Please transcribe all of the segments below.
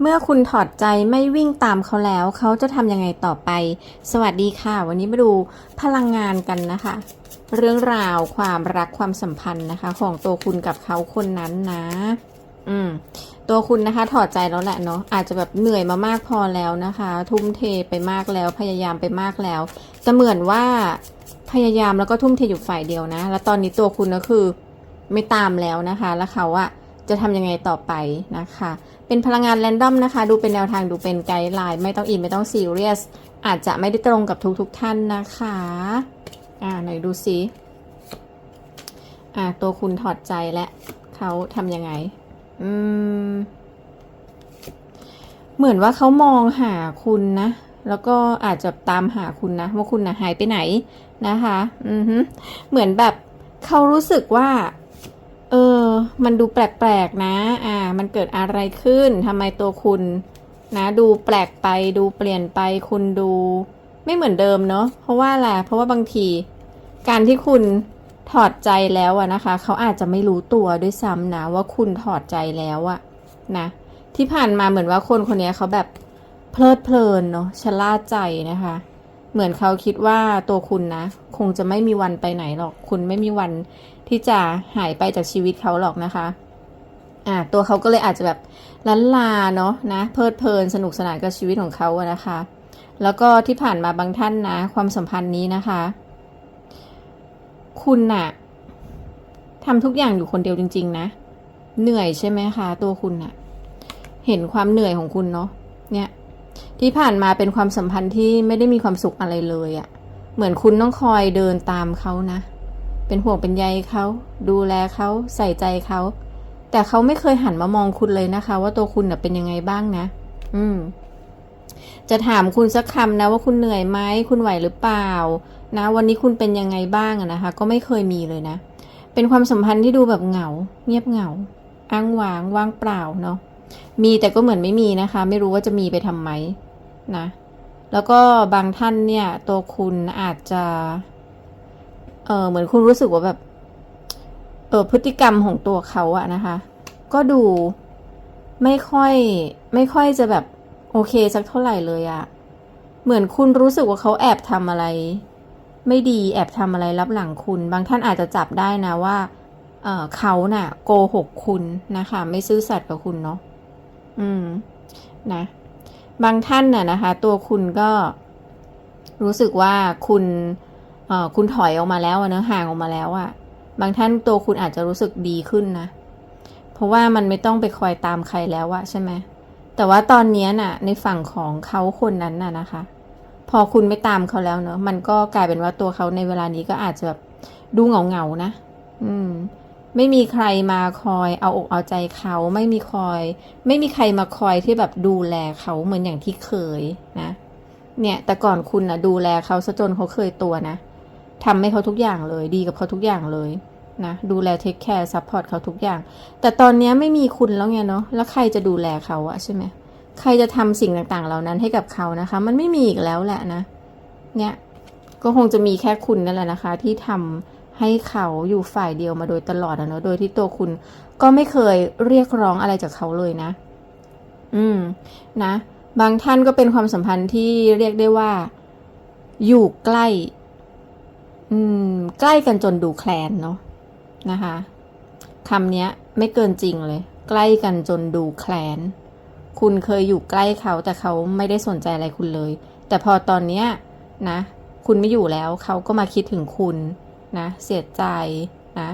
เมื่อคุณถอดใจไม่วิ่งตามเขาแล้ว เขาจะทำยังไงต่อไป สวัสดีค่ะ วันนี้มาดูพลังงานกันนะคะ เรื่องราวความรักความสัมพันธ์นะคะ ของตัวคุณกับเขาคนนั้นนะ อืม ตัวคุณนะคะ ถอดใจแล้วแหละเนาะอาจจะแบบเหนื่อยมามากพอแล้วนะคะ ทุ่มเทไปมากแล้วพยายามไปมากแล้วแต่เหมือนว่าพยายามแล้วก็ทุ่มเทอยู่ฝ่ายเดียวนะ แล้วตอนนี้ตัวคุณก็คือ ไม่ตามแล้วนะคะ แล้วเขาอะ จะทำยังไงต่อไปนะคะ เป็นพลังงานแรนดอมนะคะ ดูเป็นแนวทางดูเป็นไกด์ไลน์ไม่ต้องอินไม่ต้องซีเรียสอาจจะไม่ได้ตรงกับทุกๆทท่านนะคะ อ่าไหนดูซิอ่าตัวคุณถอดใจและเขาทำยังไง อืม เหมือนว่าเขามองหาคุณนะ แล้วก็อาจจะตามหาคุณนะ ว่าคุณนะหายไปไหนนะคะ อือเหมือนแบบเขารู้สึกว่า มันดูแปลกๆนะ อ่า มันเกิดอะไรขึ้นทำไมตัวคุณนะดูแปลกไปดูเปลี่ยนไปคุณดูไม่เหมือนเดิมเนาะเพราะว่าอะไรเพราะว่าบางที การที่คุณถอดใจแล้วอะนะคะ เขาอาจจะไม่รู้ตัวด้วยซ้ำนะว่าคุณถอดใจแล้วอะนะที่ผ่านมาเหมือนว่าคนคนนี้เขาแบบเพลิดเพลินเนาะชะล่าใจนะคะ เหมือนเขาคิดว่าตัวคุณนะ คงจะไม่มีวันไปไหนหรอก คุณไม่มีวันที่จะหายไปจากชีวิตเขาหรอกนะคะ อ่า ตัวเขาก็เลยอาจจะแบบลันลาเนาะนะ เพลิดเพลินสนุกสนานกับชีวิตของเขาอะนะคะ แล้วก็ที่ผ่านมาบางท่านนะ ความสัมพันธ์นี้นะคะ คุณน่ะทำทุกอย่างอยู่คนเดียวจริง ๆ นะ เหนื่อยใช่ไหมคะ ตัวคุณน่ะ เห็นความเหนื่อยของคุณเนาะเนี่ย ที่ผ่านมาเป็นความสัมพันธ์ที่ไม่ได้มีความสุขอะไรเลยอะ่ะ เหมือนคุณต้องคอยเดินตามเขานะ เป็นห่วงเป็นใยเขา ดูแลเขาใส่ใจเขา แต่เขาไม่เคยหันมามองคุณเลยนะคะ ว่าตัวคุณเป็นยังไงบ้างนะ อืม จะถามคุณสักคำนะว่าคุณเหนื่อยไหมคุณไหวหรือเปล่า นะ วันนี้คุณเป็นยังไงบ้างนะคะ ก็ไม่เคยมีเลยนะ เป็นความสัมพันธ์ที่ดูแบบเหงา เงียบเหงา อ้างว้าง ว่างเปล่าเนาะ มีแต่ก็เหมือนไม่มีนะคะ ไม่รู้ว่าจะมีไปทำไมนะ แล้วก็บางท่านเนี่ย ตัวคุณอาจจะ เออเหมือนคุณรู้สึกว่าแบบ เออพฤติกรรมของตัวเขาอะนะคะ ก็ดูไม่ค่อย ไม่ค่อยจะแบบ โอเคสักเท่าไหร่เลยอะเหมือนคุณรู้สึกว่าเขาแอบทำอะไร ไม่ดีแอบทำอะไรรับหลังคุณ บางท่านอาจจะจับได้นะว่าเออเขาน่ะ โกหกคุณนะคะ ไม่ซื่อสัตย์กับคุณเนาะ อืม นะ บางท่านน่ะนะคะ ตัวคุณก็รู้สึกว่าคุณเอ่อคุณถอยออกมาแล้วนอะห่างออกมาแล้วอะบางท่านตัวคุณอาจจะรู้สึกดีขึ้นนะ เพราะว่ามันไม่ต้องไปคอยตามใครแล้วอะใช่ไหมแต่ว่าตอนนี้น่ะ ในฝั่งของเขาคนนั้นน่ะนะคะ พอคุณไม่ตามเขาแล้วเนอะมันก็กลายเป็นว่าตัวเขาในเวลานี้ก็อาจจะแบบดูเหงาเงาๆนะ อืม ไม่มีใครมาคอยเอาอกเอาใจเขาไม่มีคอย ไม่มีใครมาคอยที่แบบดูแลเขาเหมือนอย่างที่เคยนะ เนี่ยแต่ก่อนคุณนะดูแลเขาซะจนเขาเคยตัวนะทำให้เขาทุกอย่างเลยดีกับเขาทุกอย่างเลยนะดูแลเทคแคร์ซัพพอร์ตเขาทุกอย่าง แต่ตอนนี้ไม่มีคุณแล้วไงเนาะแล้วใครจะดูแลเขาอะใช่ไหมใครจะทำสิ่งต่างๆ เหล่านั้นให้กับเขานะคะ มันไม่มีอีกแล้วแหละนะ เนี่ย ก็คงจะมีแค่คุณนั่นแหละนะคะ ที่ทำ ให้เขาอยู่ฝ่ายเดียวมาโดยตลอดอะเนาะโดยที่ตัวคุณก็ไม่เคยเรียกร้องอะไรจากเขาเลยนะ อืม นะ บางท่านก็เป็นความสัมพันธ์ที่เรียกได้ว่า อยู่ใกล้ อืม ใกล้กันจนดูแคลนเนาะนะคะคำนี้ไม่เกินจริงเลย ใกล้กันจนดูแคลน คุณเคยอยู่ใกล้เขาแต่เขาไม่ได้สนใจอะไรคุณเลย แต่พอตอนเนี้ยนะ คุณไม่อยู่แล้วเขาก็มาคิดถึงคุณ นะเสียใจนะ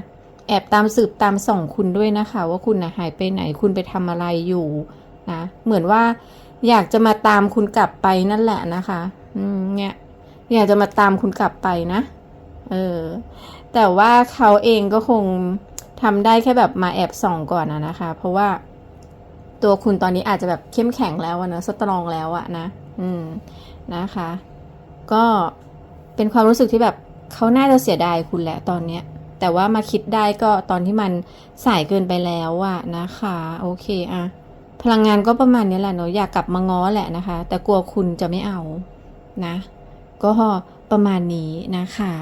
แอบตามสืบตามส่องคุณด้วยนะคะ ว่าคุณนะหายไปไหนคุณไปทำอะไรอยู่นะเหมือนว่าอยากจะมาตามคุณกลับไปนั่นแหละนะคะอืมเนี่ยอยากจะมาตามคุณกลับไปนะเออแต่ว่าเขาเองก็คงทำได้แค่แบบมาแอบส่องก่อนนะนะคะ เพราะว่าตัวคุณตอนนี้อาจจะแบบเข้มแข็งแล้วนะสตรองแล้วอะนะ อืมนะคะ ก็เป็นความรู้สึกที่แบบ เขาน่าจะเสียดายคุณแหละตอนเนี้ย แต่ว่ามาคิดได้ก็ตอนที่มันสายเกินไปแล้วอะนะคะ โอเคอะพลังงานก็ประมาณนี้แหละเนาะอยากกลับมาง้อแหละนะคะ แต่กลัวคุณจะไม่เอานะ ก็ประมาณนี้นะคะ